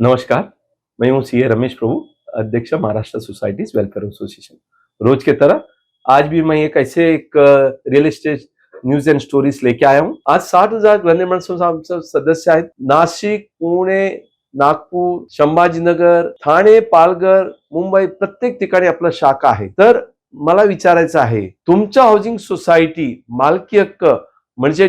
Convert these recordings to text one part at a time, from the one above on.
नमस्कार मैं हूं सी ए रमेश प्रभु अध्यक्ष महाराष्ट्र सोसाइटीज वेलफेयर एसोसिएशन। रोज के तरह आज भी मैं एक ऐसे एक real estate news and stories लेके आया हूं। आज साठ हजार गृहनिर्माण संस्था सदस्य आहेत नाशिक पुणे नागपूर संभाजीनगर ठाणे पालघर मुंबई प्रत्येक ठिकाणी आपला शाखा आहे। तर मला विचारायचं आहे तुमच्या हाऊसिंग सोसायटी मालकी हक्क म्हणजे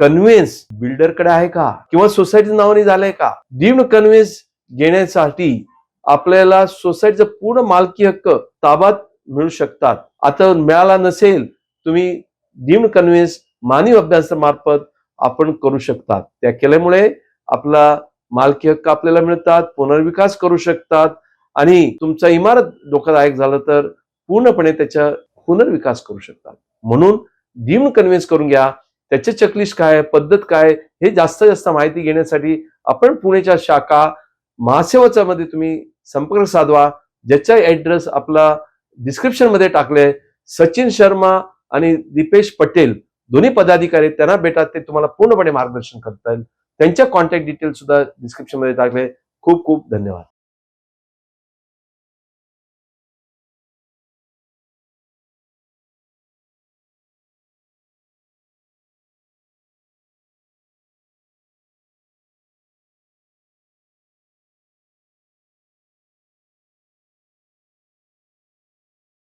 कन्व्हेन्स बिल्डरकडे आहे का? किंवा सोसायटी नावाने झालंय का? डीम्ड कन्व्हेन्स घेण्यासाठी आपल्याला सोसायटीचा पूर्ण मालकी हक्क ताबात मिळू शकतात. आता मिळाला नसेल तुम्ही डीम्ड कन्व्हेन्स मानवी अभ्यासामार्फत आपण करू शकतात. त्या केल्यामुळे आपला मालकी हक्क आपल्याला मिळतात पुनर्विकास करू शकतात आणि तुमचा इमारत धोकादायक झालं तर पूर्णपणे त्याचा पुनर्विकास करू शकतात. म्हणून डीम्ड कन्व्हेन्स करून घ्या. त्याचे चकलिश काय पद्धत काय हे जास्त जास्त माहिती घेण्यासाठी आपण पुणेच्या शाखा महासेवाचा मध्ये तुम्ही संपर्क साधवा. ज्याचा ऍड्रेस आपला डिस्क्रिप्शनमध्ये टाकले सचिन शर्मा आणि दीपेश पटेल दोन्ही पदाधिकारी त्यांना भेटा ते तुम्हाला पूर्णपणे मार्गदर्शन करता येईल. त्यांच्या कॉन्टॅक्ट डिटेल सुद्धा डिस्क्रिप्शनमध्ये टाकले खूप खूप धन्यवाद.